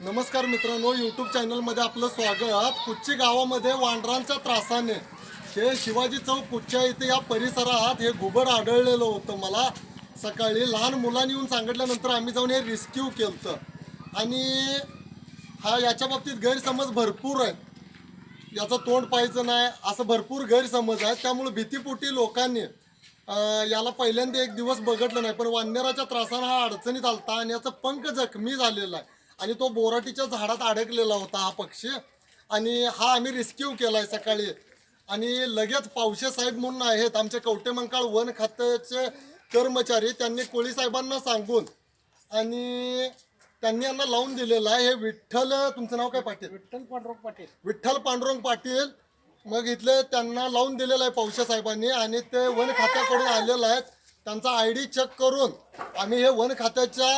नमस्कार मित्रांनो यूट्यूब चॅनलमध्ये आपलं स्वागत. कुच्ची गावामध्ये वांडरांच्या त्रासाने. हे शिवाजी चौक कुच्च्या इथे या परिसरात हे घुबड आढळलेलं होतं मला. सकाळी लहान मुलांनी येऊन सांगितल्यानंतर आम्ही जाऊन हे रिस्क्यू केलं आणि हा याच्या बाबतीत गैरसमज भरपूर आहे याचं तोंड पाहायचं नाही असं भरपूर गैरसमज आहे त्यामुळे भीतीपोटी लोकांनी याला पहिल्यांदा एक दिवस बघितलं नाही. पण वानराच्या त्रासानं हा अडचणीत आलता आणि याचा पंख जखमी झालेला आहे. आणि तो बोराटीच्या झाडात अडकलेला होता हा पक्षी. आणि हा आम्ही रिस्क्यू केलाय सकाळी. आणि लगेच पावशे साहेब म्हणून आहेत आमचे कवटे मंकाळ वन खात्याचे कर्मचारी त्यांनी कोळी साहेबांना सांगून आणि त्यांनी यांना लावून दिलेलं आहे. हे विठ्ठल तुमचं नाव काय पाटील? विठ्ठल पांडुरंग पाटील. विठ्ठल पांडुरंग पाटील. मग इथले त्यांना लावून दिलेलं आहे पौशा साहेबांनी आणि ते वन खात्याकडून आलेलं आहे त्यांचा आय डी चेक करून आम्ही हे वन खात्याच्या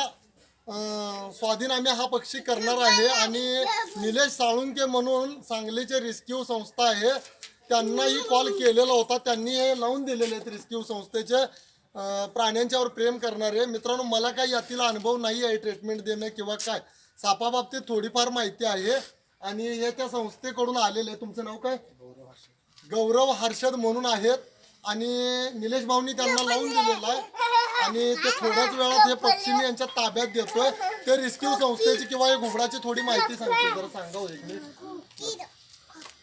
स्वाधीन आम्ही हा पक्षी करणार आहे आणि निलेश साळुंके म्हणून सांगलीचे रिस्क्यू संस्था आहे. त्यांनाही कॉल केलेला होता. त्यांनी हे लावून दिलेले आहेत रिस्क्यू संस्थेचे. प्राण्यांच्यावर प्रेम करणारे. मित्रांनो मला काही यातील अनुभव नाही आहे ट्रीटमेंट देणं किंवा काय. सापाबाबतीत थोडीफार माहिती आहे. आणि हे त्या संस्थेकडून आलेले आहे. तुमचं नाव काय? गौरव हर्षद म्हणून आहेत. आणि निलेश भाऊनी त्यांना लावून दिलेलं आहे. आणि ते थोड्याच वेळात हे पक्षी मी यांच्या ताब्यात देतोय. ते रिस्क्यू संस्थेची किंवा हे घुबडाची थोडी माहिती सांगतो. जरा सांगा हो एक मिनिट.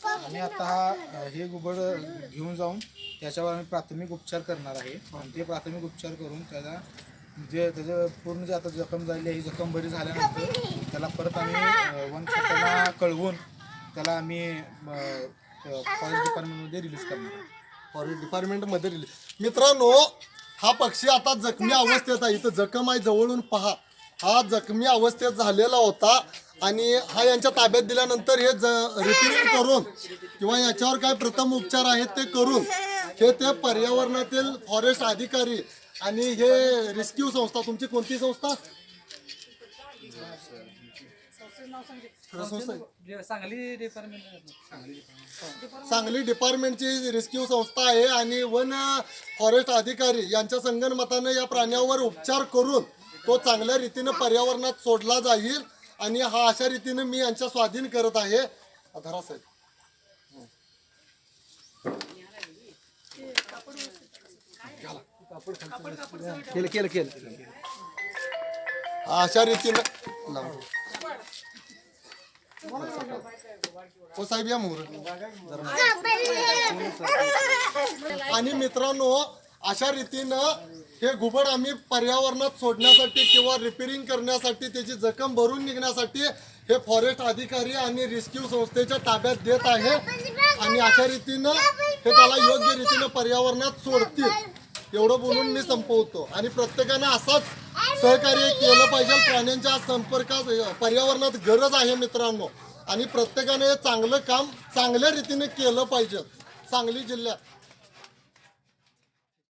आम्ही आता हा हे घुबड घेऊन जाऊन त्याच्यावर आम्ही प्राथमिक उपचार करणार आहे. आणि ते प्राथमिक उपचार करून त्याला जे त्याचं पूर्ण जे आता जखम झाली आहे ही जखम बरी झाल्यानंतर त्याला परत आम्ही वन खात्याला कळवून त्याला आम्ही फॉरेस्ट डिपार्टमेंटमध्ये रिलीज करणार आहे. फॉरेस्ट डिपार्टमेंटमध्ये रिलीज मित्रांनो हा पक्षी आता जखमी अवस्थेत आहे. इथं जखम आहे जवळून पहा. हा जखमी अवस्थेत झालेला होता आणि हा यांच्या ताब्यात दिल्यानंतर हे ज रिपेअरिंग करून किंवा याच्यावर काय प्रथम उपचार आहेत ते करून हे ते पर्यावरणातील फॉरेस्ट अधिकारी आणि हे रेस्क्यू संस्था तुमची कोणती संस्था? सांगली डिपार्टमेंट सांगली सांगली डिपार्टमेंटची रेस्क्यू संस्था आहे आणि वन फॉरेस्ट अधिकारी यांच्या संगनमतानं या प्राण्यावर उपचार करून तो चांगल्या रीतीनं पर्यावरणात सोडला जाईल आणि हा अशा रीतीनं मी यांच्या स्वाधीन करत आहे. धरा साहेब. केलं केलं केलं. अशा रीतीनं. ओ हो साहेब या मोर आणि मित्रांनो अशा रीतीनं हे घुबड आम्ही पर्यावरणात सोडण्यासाठी किंवा रिपेरिंग करण्यासाठी त्याची जखम भरून निघण्यासाठी हे फॉरेस्ट अधिकारी आणि रेस्क्यू संस्थेच्या ताब्यात देत आहे. आणि अशा रीतीनं हे त्याला योग्य रीतीनं पर्यावरणात सोडतील. एवढं बोलून मी संपवतो. आणि प्रत्येकानं असाच सहकार्य केलं पाहिजे. प्राण्यांच्या संपर्कात पर्यावरणात गरज आहे मित्रांनो. आणि प्रत्येकाने चांगलं काम चांगल्या रीतीने केलं पाहिजे. सांगली जिल्ह्यात.